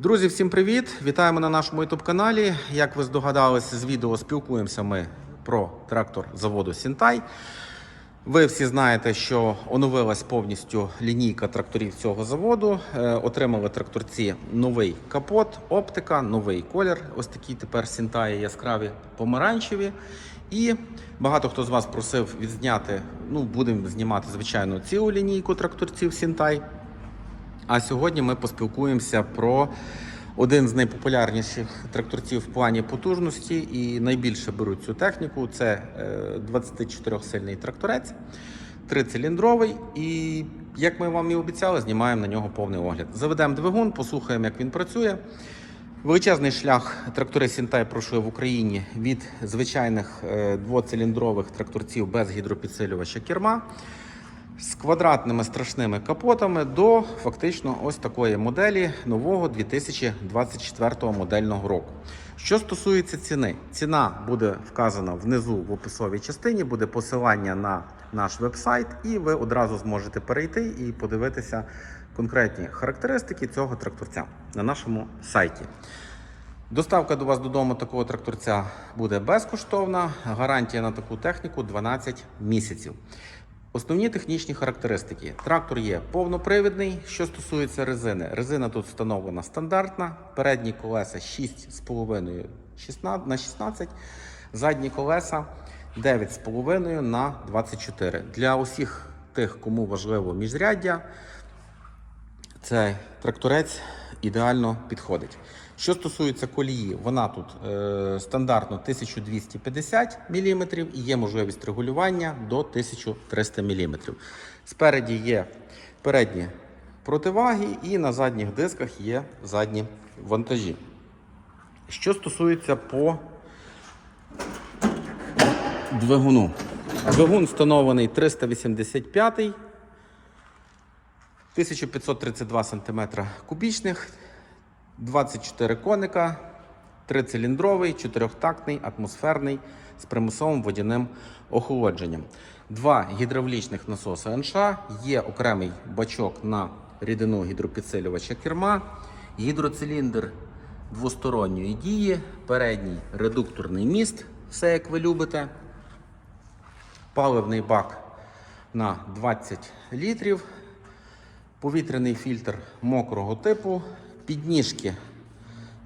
Друзі, всім привіт! Вітаємо на нашому youtube каналі. Як ви здогадалися з відео, спілкуємося ми про трактор заводу Сінтай. Ви всі знаєте, що оновилась повністю лінійка тракторів цього заводу. Е, Отримали тракторці новий капот, оптика, новий колір. Ось такі тепер Сінтаї яскраві помаранчеві. І багато хто з вас просив відзняти. Ну, будемо знімати, звичайно, цілу лінійку тракторців Сінтай. А сьогодні ми поспілкуємося про один з найпопулярніших тракторців в плані потужності і найбільше беруть цю техніку. Це 24-сильний тракторець, трициліндровий. І як ми вам і обіцяли, знімаємо на нього повний огляд. Заведемо двигун, послухаємо, як він працює. Величезний шлях трактори Сінтай пройшли в Україні від звичайних е, двоциліндрових тракторців без гідропідсилювача керма з квадратними страшними капотами до фактично ось такої моделі нового 2024 модельного року. Що стосується ціни, ціна буде вказана внизу в описовій частині, буде посилання на наш веб-сайт, і ви одразу зможете перейти і подивитися конкретні характеристики цього тракторця на нашому сайті. Доставка до вас додому такого тракторця буде безкоштовна. Гарантія на таку техніку 12 місяців. Основні технічні характеристики. Трактор є повнопривідний. Що стосується резини, резина тут встановлена стандартна. Передні колеса 6,5 16 на 16, задні колеса 9,5 на 24. Для усіх тих, кому важливо міжряддя, цей тракторець ідеально підходить. Що стосується колії, вона тут е, стандартно 1250 мм і є можливість регулювання до 1300 мм. Спереді є передні противаги і на задніх дисках є задні вантажі. Що стосується по двигуну. Двигун встановлений 385 1532 см кубічних, 24 коника, трициліндровий, чотирьохтактний, атмосферний з примусовим водяним охолодженням. Два гідравлічних насоси НШ, є окремий бачок на рідину гідропідсилювача керма, гідроциліндр двосторонньої дії, передній редукторний міст, все як ви любите. Паливний бак на 20 літрів. Повітряний фільтр мокрого типу. Підніжки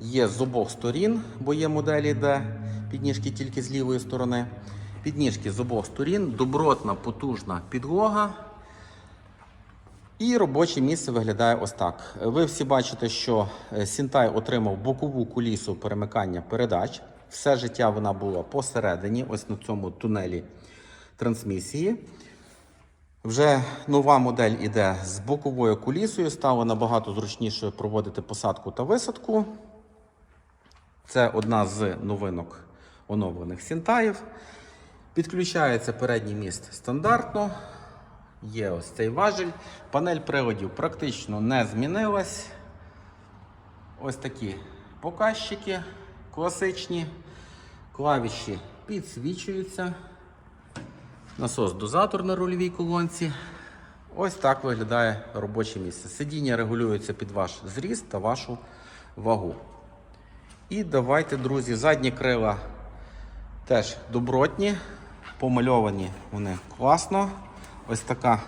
є з обох сторін, бо є моделі, де підніжки тільки з лівої сторони. Підніжки з обох сторін, добротна, потужна підлога. І робоче місце виглядає ось так. Ви всі бачите, що е, Сінтай отримав бокову кулісу перемикання передач. Все життя вона була посередині, ось на цьому тунелі трансмісії. Вже нова модель іде з боковою кулісою, стало набагато зручніше проводити посадку та висадку. Це одна з новинок оновлених Сінтаїв. Підключається передній міст стандартно. Є ось цей важіль. Панель приладів практично не змінилась. Ось такі показчики класичні. Клавіші підсвічуються. Насос-дозатор на рульовій колонці. Ось так виглядає робоче місце. Сидіння регулюється під ваш зріст та вашу вагу. І давайте, друзі, задні крила теж добротні, помальовані вони класно. Ось така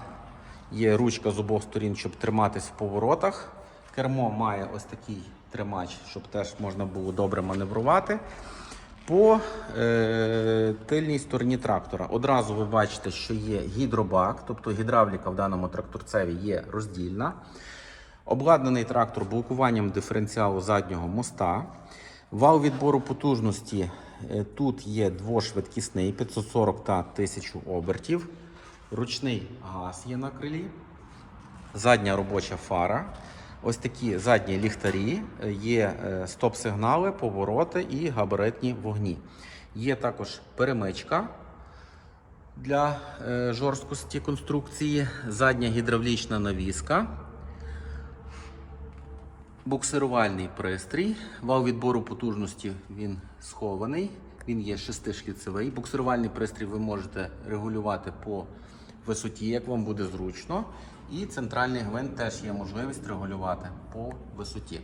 є ручка з обох сторін, щоб триматись в поворотах. Кермо має ось такий тримач, щоб теж можна було добре маневрувати. По е, тильній стороні трактора одразу ви бачите, що є гідробак, тобто гідравліка в даному тракторцеві є роздільна. Обладнаний трактор блокуванням диференціалу заднього моста. Вал відбору потужності е, тут є двошвидкісний 540 та 1000 обертів. Ручний газ є на крилі. Задня робоча фара. Ось такі задні ліхтарі, е, є е, стоп-сигнали, повороти і габаритні вогні. Є також перемичка для е, жорсткості конструкції, задня гідравлічна навіска, буксирувальний пристрій. Вал відбору потужності він схований, він є шестишліцевий. Буксирувальний пристрій ви можете регулювати по висоті, як вам буде зручно. І центральний гвинт теж є можливість регулювати по висоті.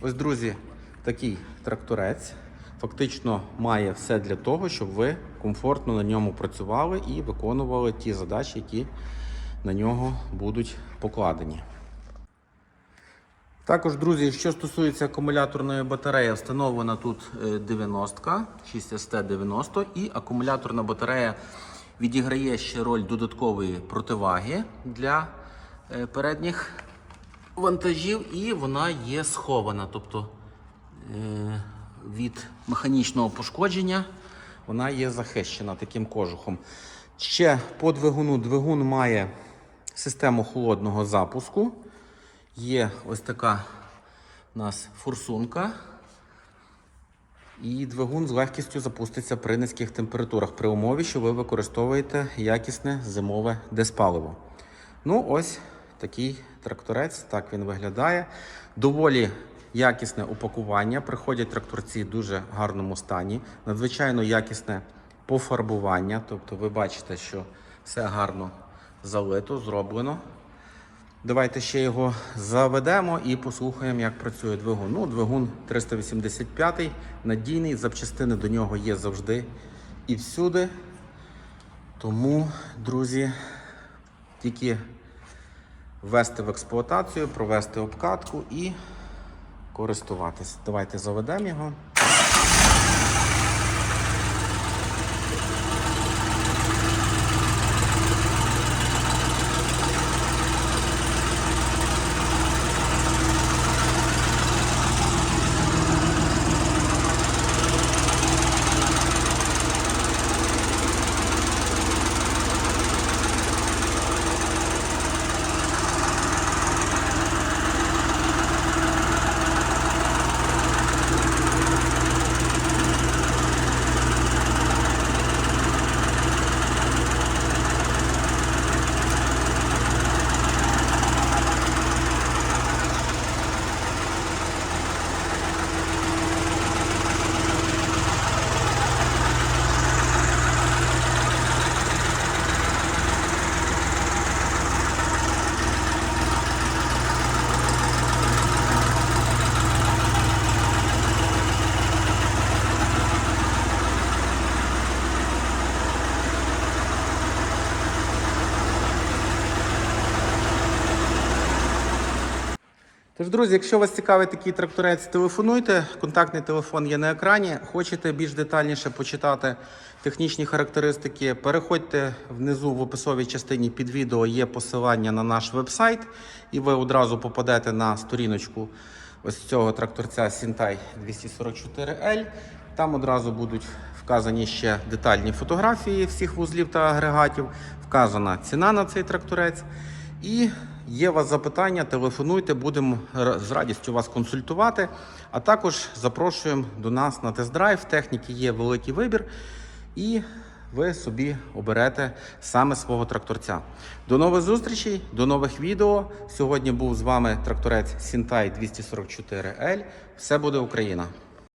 Ось, друзі, такий тракторець фактично має все для того, щоб ви комфортно на ньому працювали і виконували ті задачі, які на нього будуть покладені. Також, друзі, що стосується акумуляторної батареї, встановлена тут 90 6ST90 і акумуляторна батарея відіграє ще роль додаткової противаги для е, передніх вантажів, і вона є схована. Тобто е, від механічного пошкодження вона є захищена таким кожухом. Ще по двигуну двигун має систему холодного запуску. Є ось така у нас форсунка. І двигун з легкістю запуститься при низьких температурах, при умові, що ви використовуєте якісне зимове диспаливо. Ну, ось такий тракторець, так він виглядає. Доволі якісне упакування. Приходять тракторці в дуже гарному стані. Надзвичайно якісне пофарбування. Тобто ви бачите, що все гарно залито, зроблено. Давайте ще його заведемо і послухаємо, як працює двигун. Ну, двигун 385 надійний, запчастини до нього є завжди і всюди. Тому, друзі, тільки ввести в експлуатацію, провести обкатку і користуватись. Давайте заведемо його. Тож, друзі, якщо вас цікавить такий тракторець, телефонуйте. Контактний телефон є на екрані. Хочете більш детальніше почитати технічні характеристики, переходьте внизу в описовій частині під відео є посилання на наш веб-сайт, і ви одразу попадете на сторіночку ось цього тракторця Sintai 244L. Там одразу будуть вказані ще детальні фотографії всіх вузлів та агрегатів, вказана ціна на цей тракторець. І є у вас запитання, телефонуйте, будемо з радістю вас консультувати. А також запрошуємо до нас на тест-драйв. Техніки є великий вибір, і ви собі оберете саме свого тракторця. До нових зустрічей, до нових відео. Сьогодні був з вами тракторець Sintai 244L. Все буде Україна!